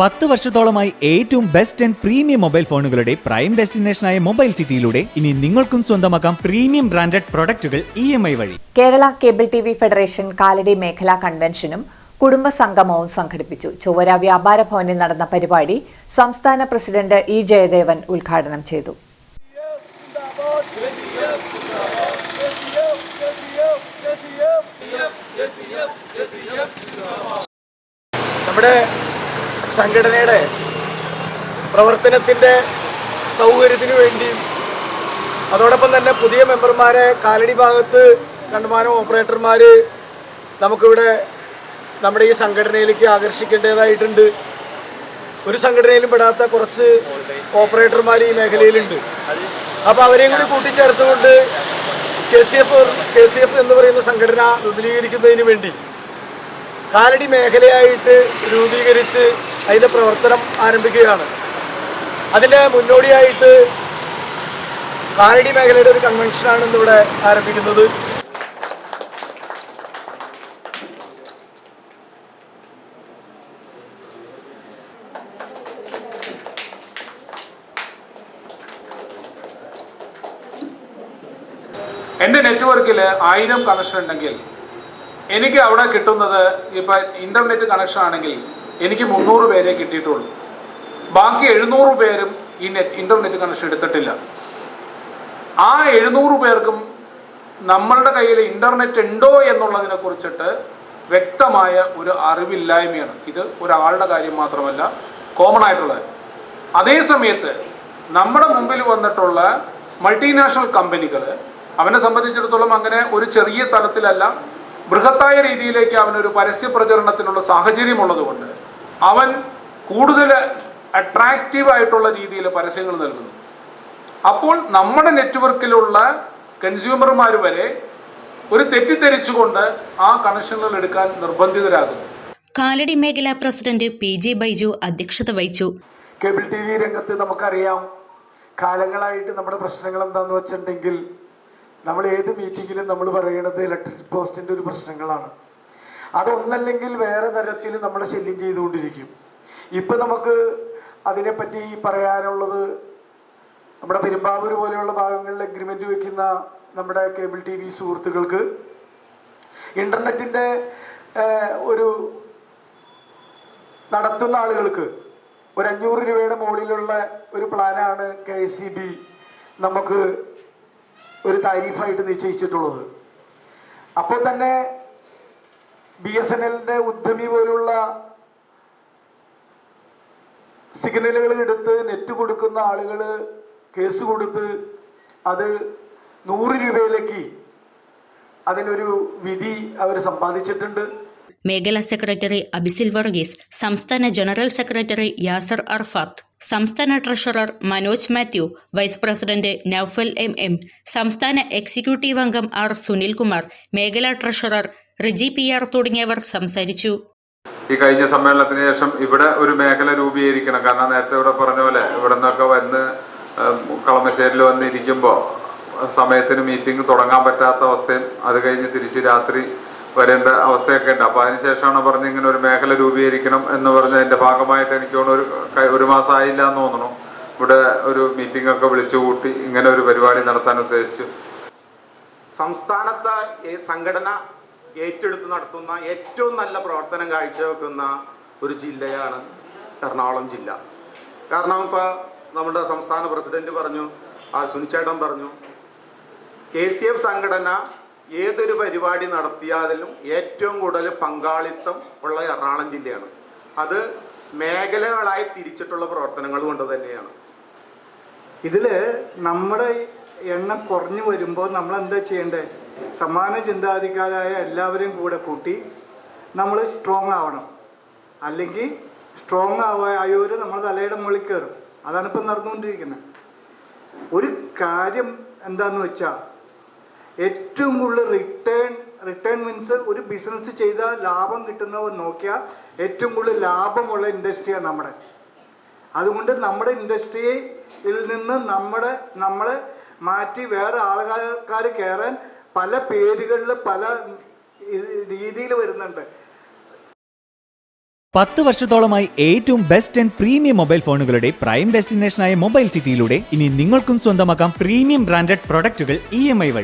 പത്ത് വർഷത്തോളമായി ഏറ്റവും ബെസ്റ്റ് ആൻഡ് പ്രീമിയം മൊബൈൽ ഫോണുകളുടെ പ്രൈം ഡെസ്റ്റിനേഷനായ മൊബൈൽ സിറ്റിയിലൂടെ ഇനി നിങ്ങൾക്കും സ്വന്തമാക്കാം പ്രീമിയം ബ്രാൻഡഡ് പ്രൊഡക്റ്റുകൾ ഇ എം ഐ വഴി. Kerala cable T V federation Kalady മേഖലാ കൺവെൻഷനും കുടുംബ സംഗമവും സംഘടിപ്പിച്ചു. ചൊവ്വര വ്യാപാര ഭവനിൽ നടന്ന പരിപാടി സംസ്ഥാന പ്രസിഡന്റ് ഇ ജയദേവൻ ഉദ്ഘാടനം ചെയ്തു. നമ്മുടെ സംഘടനയുടെ പ്രവർത്തനത്തിന്റെ സൗകര്യത്തിനു വേണ്ടിയും അതോടൊപ്പം തന്നെ പുതിയ മെമ്പർമാരെ കാലടി ഭാഗത്ത് കണ്ടുമാനം ഓപ്പറേറ്റർമാർ നമുക്കിവിടെ നമ്മുടെ ഈ സംഘടനയിലേക്ക് ആകർഷിക്കേണ്ടതായിട്ടുണ്ട്. ഒരു സംഘടനയിലും പെടാത്ത കുറച്ച് ഓപ്പറേറ്റർമാർ ഈ മേഖലയിലുണ്ട്. അപ്പോൾ അവരെയും കൂടി കൂട്ടിച്ചേർത്തുകൊണ്ട് K C F K C F എന്ന് പറയുന്ന സംഘടന വിപുലീകരിക്കുന്നതിന് വേണ്ടി കാലടി മേഖലയായിട്ട് രൂപീകരിച്ച് അതിന്റെ പ്രവർത്തനം ആരംഭിക്കുകയാണ്. അതിന്റെ മുന്നോടിയായിട്ട് കാലടി മേഖലയുടെ ഒരു കൺവെൻഷനാണ് ഇന്നിവിടെ ആരംഭിക്കുന്നത്. എന്റെ നെറ്റ്വർക്കിൽ ആയിരം കണക്ഷൻ ഉണ്ടെങ്കിൽ എനിക്ക് അവിടെ കിട്ടുന്നത് ഇപ്പം ഇന്റർനെറ്റ് കണക്ഷൻ ആണെങ്കിൽ എനിക്ക് മുന്നൂറ് പേരെ കിട്ടിയിട്ടുള്ളൂ. ബാക്കി എഴുന്നൂറ് പേരും ഈ നെറ്റ് ഇന്റർനെറ്റ് കണക്ഷൻ എടുത്തിട്ടില്ല. ആ എഴുന്നൂറ് പേർക്കും നമ്മളുടെ കയ്യിൽ ഇന്റർനെറ്റ് ഉണ്ടോ എന്നുള്ളതിനെ കുറിച്ചിട്ട് വ്യക്തമായ ഒരു അറിവില്ലായ്മയാണ്. ഇത് ഒരാളുടെ കാര്യം മാത്രമല്ല കോമൺ ആയിട്ടുള്ളത്. അതേ സമയത്ത് നമ്മുടെ മുമ്പിൽ വന്നിട്ടുള്ള മൾട്ടിനാഷണൽ കമ്പനികൾ അവനെ സംബന്ധിച്ചിടത്തോളം അങ്ങനെ ഒരു ചെറിയ തലത്തിലല്ല ബൃഹത്തായ രീതിയിലേക്ക് അവനൊരു പരസ്യ പ്രചരണത്തിനുള്ള സാഹചര്യമുള്ളതുകൊണ്ട് അവൻ കൂടുതൽ അട്രാക്റ്റീവ് ആയിട്ടുള്ള രീതിയിൽ പരസ്യങ്ങൾ നൽകുന്നു. അപ്പോൾ നമ്മുടെ നെറ്റ്വർക്കിലുള്ള കൺസ്യൂമർമാർ വരെ ഒരു തെറ്റിദ്ധരിച്ചുകൊണ്ട് ആ കണക്ഷനുകൾ എടുക്കാൻ നിർബന്ധിതരാകുന്നു. കാലടി മേഖലാ പ്രസിഡന്റ് പി ജെ ബൈജു അധ്യക്ഷത വഹിച്ചു. കേബിൾ ടി വി രംഗത്ത് നമുക്കറിയാം കാലങ്ങളായിട്ട് നമ്മുടെ പ്രശ്നങ്ങൾ എന്താണെന്ന് വെച്ചിട്ടുണ്ടെങ്കിൽ നമ്മൾ ഏത് മീറ്റിങ്ങിലും നമ്മൾ പറയുന്നത് ഇലക്ട്രിക് പോസ്റ്റിന്റെ ഒരു പ്രശ്നങ്ങളാണ്. അതൊന്നല്ലെങ്കിൽ വേറെ തരത്തിൽ നമ്മളെ ശല്യം ചെയ്തുകൊണ്ടിരിക്കും. ഇപ്പം നമുക്ക് അതിനെപ്പറ്റി പറയാനുള്ളത് നമ്മുടെ പെരുമ്പാവൂർ പോലെയുള്ള ഭാഗങ്ങളിൽ അഗ്രിമെന്റ് വെക്കുന്ന നമ്മുടെ കേബിൾ ടി വി സുഹൃത്തുക്കൾക്ക് ഇന്റർനെറ്റിന്റെ ഒരു നടത്തുന്ന ആളുകൾക്ക് ഒരു അഞ്ഞൂറ് രൂപയുടെ മുകളിലുള്ള ഒരു പ്ലാനാണ് കെ നമുക്ക് ഒരു താരിഫായിട്ട് നിശ്ചയിച്ചിട്ടുള്ളത്. അപ്പോൾ തന്നെ ബി എസ് എൻ എല്ലിന്റെ ഉദ്യമി പോലുള്ള സിഗ്നലുകൾ എടുത്ത് നെറ്റ് കൊടുക്കുന്ന ആളുകൾ കേസ് കൊടുത്ത് അത് നൂറ് രൂപയിലേക്ക് അതിനൊരു വിധി അവർ സമ്പാദിച്ചിട്ടുണ്ട്. മേഖലാ സെക്രട്ടറി അബിസിൽ വർഗീസ് സംസ്ഥാന ജനറൽ സെക്രട്ടറി യാസർ അർഫാത്ത് സംസ്ഥാന treasurer Manoj Mathew vice president Noufal M M സംസ്ഥാന എക്സിക്യൂട്ടീവ് അംഗം ആർ സുനിൽകുമാർ മേഖലാ ട്രഷറർ റിജി പി ആർ തുടങ്ങിയവർ സംസാരിച്ചു. ഈ കഴിഞ്ഞ സമ്മേളനത്തിന് ശേഷം ഇവിടെ ഒരു മേഖല രൂപീകരിക്കണം. കാരണം നേരത്തെ ഇവിടെ പറഞ്ഞ പോലെ ഇവിടെ നിന്നൊക്കെ വന്ന് കളമശ്ശേരിൽ വന്നിരിക്കുമ്പോൾ സമയത്തിന് മീറ്റിംഗ് തുടങ്ങാൻ പറ്റാത്ത അവസ്ഥയും അത് കഴിഞ്ഞ് തിരിച്ച് രാത്രി വരേണ്ട അവസ്ഥയൊക്കെ ഉണ്ട്. അപ്പോൾ അതിനുശേഷമാണ് പറഞ്ഞ് ഇങ്ങനെ ഒരു മേഖല രൂപീകരിക്കണം എന്ന് പറഞ്ഞ് അതിന്റെ ഭാഗമായിട്ട് എനിക്ക് ഒരു ഒരു മാസം ആയില്ല എന്ന് തോന്നണം ഇവിടെ ഒരു മീറ്റിംഗ് ഒക്കെ വിളിച്ചു കൂട്ടി ഇങ്ങനെ ഒരു പരിപാടി നടത്താൻ ഉദ്ദേശിച്ചു. സംസ്ഥാനത്തെ സംഘടന ഏറ്റെടുത്ത് നടത്തുന്ന ഏറ്റവും നല്ല പ്രവർത്തനം കാഴ്ചവെക്കുന്ന ഒരു ജില്ലയാണ് എറണാകുളം ജില്ല. കാരണം ഇപ്പോൾ നമ്മുടെ സംസ്ഥാന പ്രസിഡന്റ് പറഞ്ഞു ആ സുനിച്ചേട്ടൻ പറഞ്ഞു കെ സി എഫ് സംഘടന ഏതൊരു പരിപാടി നടത്തിയാലും ഏറ്റവും കൂടുതൽ പങ്കാളിത്തം ഉള്ള എറണാകുളം ജില്ലയാണ്. അത് മേഖലകളായി തിരിച്ചിട്ടുള്ള പ്രവർത്തനങ്ങൾ കൊണ്ട് തന്നെയാണ്. ഇതിൽ നമ്മുടെ എണ്ണം കുറഞ്ഞു വരുമ്പോൾ നമ്മൾ എന്താ ചെയ്യേണ്ടത് സമാന ചിന്താധികാരായ എല്ലാവരെയും കൂടെ കൂട്ടി നമ്മൾ സ്ട്രോങ് ആവണം. അല്ലെങ്കിൽ സ്ട്രോങ് ആയവർ നമ്മൾ തലയുടെ മുകളിൽ കയറും. അതാണ് ഇപ്പം നടന്നുകൊണ്ടിരിക്കുന്നത്. ഒരു കാര്യം എന്താന്ന് വെച്ചാൽ ഏറ്റവും കൂടുതൽ റിട്ടേൺ റിട്ടേൺ മീൻസ് ഒരു ബിസിനസ് ചെയ്താൽ ലാഭം കിട്ടുന്നവ നോക്കിയാൽ ഏറ്റവും കൂടുതൽ ലാഭമുള്ള ഇൻഡസ്ട്രിയാണ് നമ്മുടെ. അതുകൊണ്ട് നമ്മുടെ ഇൻഡസ്ട്രിയിൽ നിന്ന് നമ്മുടെ നമ്മളെ മാറ്റി വേറെ ആൾക്കാർ കയറാൻ പല പേരുകളിൽ പല രീതിയിൽ വരുന്നുണ്ട്. പത്ത് വർഷത്തോളമായി ഏറ്റവും ബെസ്റ്റ് ആൻഡ് പ്രീമിയം മൊബൈൽ ഫോണുകളുടെ പ്രൈം ഡെസ്റ്റിനേഷനായ മൊബൈൽ സിറ്റിയിലൂടെ ഇനി നിങ്ങൾക്കും സ്വന്തമാക്കാം പ്രീമിയം ബ്രാൻഡഡ് പ്രൊഡക്റ്റുകൾ ഇ വഴി.